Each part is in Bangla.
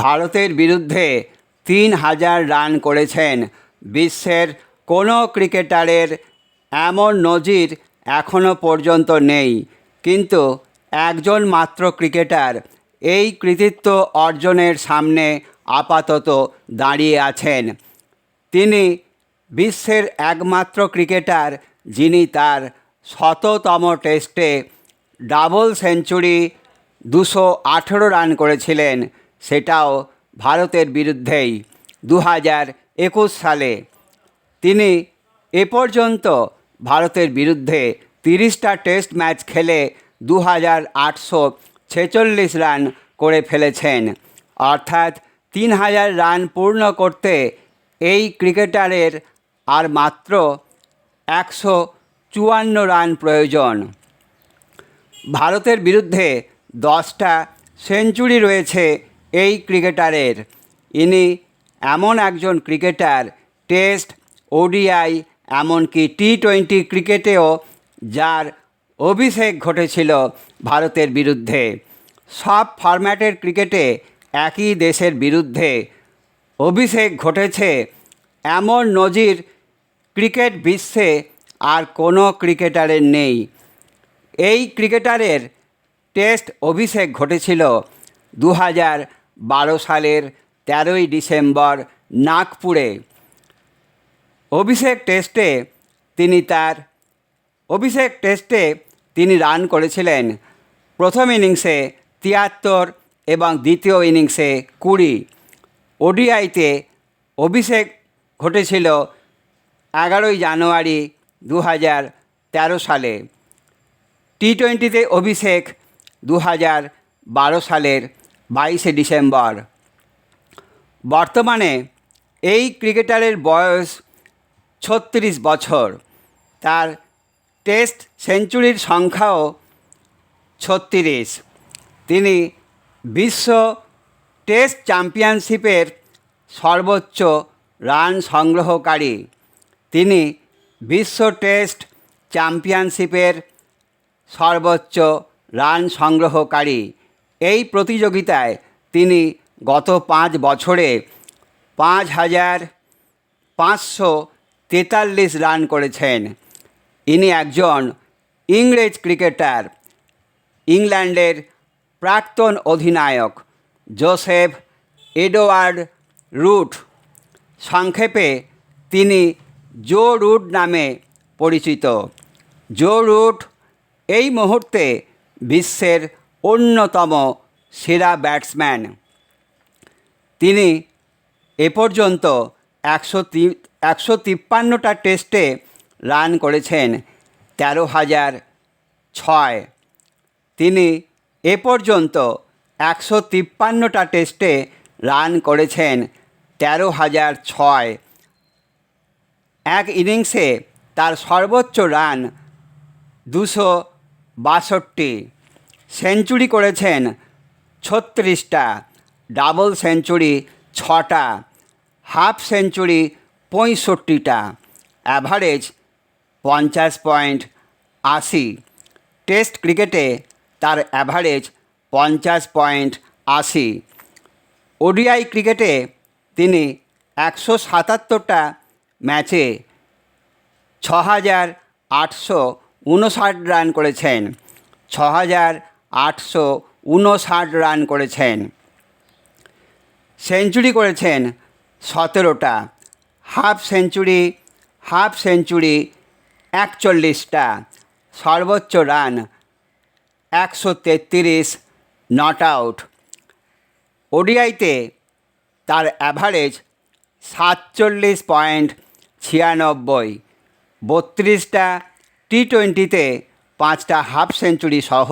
ভারতের বিরুদ্ধে তিন হাজার রান করেছেন বিশ্বের কোনো ক্রিকেটারের এমন নজির এখনও পর্যন্ত নেই। কিন্তু একজন মাত্র ক্রিকেটার এই কৃতিত্ব অর্জনের সামনে আপাতত দাঁড়িয়ে আছেন। তিনি বিশ্বের একমাত্র ক্রিকেটার যিনি তার শততম টেস্টে ডাবল সেঞ্চুরি দুশো আঠেরো রান করেছিলেন। সেটাও ভারতের বিরুদ্ধেই দু হাজার একুশ সালে। তিনি এ পর্যন্ত ভারতের বিরুদ্ধে তিরিশটা টেস্ট ম্যাচ খেলে দু হাজার আটশো ছেচল্লিশ রান করে ফেলেছেন। অর্থাৎ তিন হাজার রান পূর্ণ করতে এই ক্রিকেটারের আর মাত্র একশো চুয়ান্ন রান প্রয়োজন। ভারতের বিরুদ্ধে দশটা সেঞ্চুরি রয়েছে এই ক্রিকেটারের। ইনি এমন একজন ক্রিকেটার, টেস্ট, ওডিআই, এমনকি টি টোয়েন্টি ক্রিকেটেও যার অভিষেক ঘটেছিল ভারতের বিরুদ্ধে। সব ফরম্যাটের ক্রিকেটে একই দেশের বিরুদ্ধে অভিষেক ঘটেছে। এমন নজির ক্রিকেট বিশ্বে আর কোনো ক্রিকেটারের নেই। এই ক্রিকেটারের টেস্ট অভিষেক ঘটেছিল দু হাজার বারো সালের তেরোই ডিসেম্বর নাগপুরে। অভিষেক টেস্টে তিনি তার, অভিষেক টেস্টে তিনি রান করেছিলেন। প্রথম ইনিংসে তিয়াত্তর এবং দ্বিতীয় ইনিংসে কুড়ি। ওডিআইতে অভিষেক ঘটেছিল এগারোই জানুয়ারি দু হাজার তেরো সালে। টি টোয়েন্টিতে অভিষেক দু হাজার বারো সালের বাইশে ডিসেম্বর। বর্তমানে এই ক্রিকেটারের বয়স ছত্রিশ বছর। তার টেস্ট সেঞ্চুরির সংখ্যাও ছত্রিশ। তিনি বিশ্ব টেস্ট চ্যাম্পিয়নশিপের সর্বোচ্চ রান সংগ্রহকারী। তিনি বিশ্ব টেস্ট চ্যাম্পিয়নশিপের সর্বোচ্চ রান সংগ্রহকারী। এই প্রতিযোগিতায় তিনি গত পাঁচ বছরে পাঁচ হাজার পাঁচশো তেতাল্লিশ রান করেছেন। ইনি একজন ইংরেজ ক্রিকেটার, ইংল্যান্ডের প্রাক্তন অধিনায়ক জোসেফ এডওয়ার্ড রুট। সংক্ষেপে, তিনি জো রুট নামে পরিচিত। জো রুট এই মুহূর্তে বিশ্বের অন্যতম সেরা ব্যাটসম্যান। তিনি এ পর্যন্ত একশো একশো তিপ্পান্নটা টেস্টে রান করেছেন, তেরো হাজার ছয়। তিনি এ পর্যন্ত একশো তিপ্পান্নটা টেস্টে রান করেছেন, তেরো হাজার ছয়। এক ইনিংসে তার সর্বোচ্চ রান দুশো বাষট্টি। সেঞ্চুরি করেছেন ছত্রিশটা, ডাবল সেঞ্চুরি ছটা, হাফ সেঞ্চুরি পঁয়ষট্টিটা, অ্যাভারেজ পঞ্চাশ পয়েন্ট আশি। টেস্ট ক্রিকেটে তার অ্যাভারেজ পঞ্চাশ পয়েন্ট আশি। ওডিআই ক্রিকেটে তিনি একশো সাতাত্তরটা ম্যাচে ছ হাজার আটশো উনষাট রান করেছেন। ছ হাজার আটশো উনষাট রান করেছেন। সেঞ্চুরি করেছেন সতেরোটা, হাফ সেঞ্চুরি হাফ সেঞ্চুরি একচল্লিশটা, সর্বোচ্চ রান একশো তেত্রিশ, নট আউট। ওডিআইতে তার অ্যাভারেজ সাতচল্লিশ পয়েন্ট ছিয়ানব্বই, বত্রিশটা, টি টোয়েন্টিতে পাঁচটা হাফ সেঞ্চুরি সহ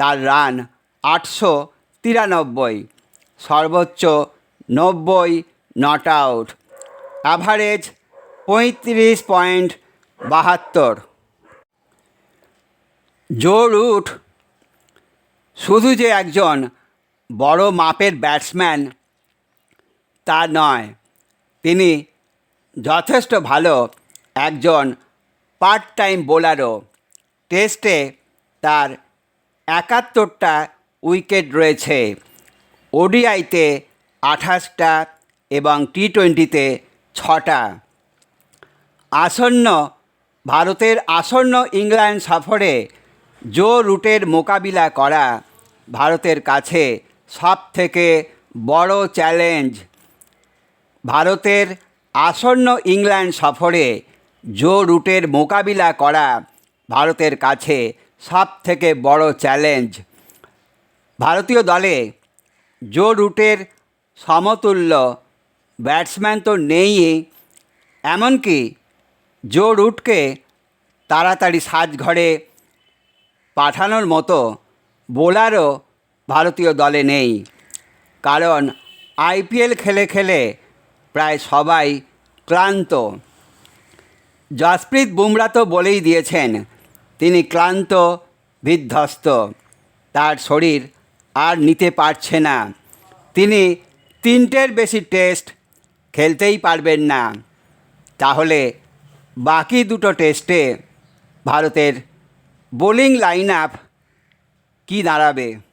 তার রান আটশো তিরানব্বই, সর্বোচ্চ নব্বই নট আউট। অ্যাভারেজ পঁয়ত্রিশ পয়েন্ট বাহাত্তর। জো রুট শুধু যে একজন বড় মাপের ব্যাটসম্যান তা নয়, তিনি যথেষ্ট ভালো একজন পার্ট টাইম বোলারও টেস্টে তার একাত্তরটা উইকেট রয়েছে। ওডিআইতে আঠাশটা এবং টি টোয়েন্টিতে ছটা। আসন্ন, ভারতের আসন্ন ইংল্যান্ড সফরে জো রুটের মোকাবিলা করা ভারতের কাছে সব থেকে বড় চ্যালেঞ্জ। ভারতের আসন্ন ইংল্যান্ড সফরে জো রুটের মোকাবিলা করা ভারতের কাছে সব থেকে বড় চ্যালেঞ্জ ভারতীয় দলে জো রুটের সমতুল্য ব্যাটসম্যান তো নেইই এমনকি জো রুটকে তাড়াতাড়ি সাজঘরে পাঠানোর মতো বোলারও ভারতীয় দলে নেই। কারণ আইপিএল খেলে খেলে প্রায় সবাই ক্লান্ত। জসপ্রীত বুমরা তো বলেই দিয়েছেন তিনি ক্লান্ত, বিধ্বস্ত। তার শরীর আর নিতে পারছে না। তিনি তিনটের বেশি টেস্ট খেলতেই পারবেন না। তাহলে বাকি দুটো টেস্টে ভারতের বোলিং লাইন আপ কী দাঁড়াবে?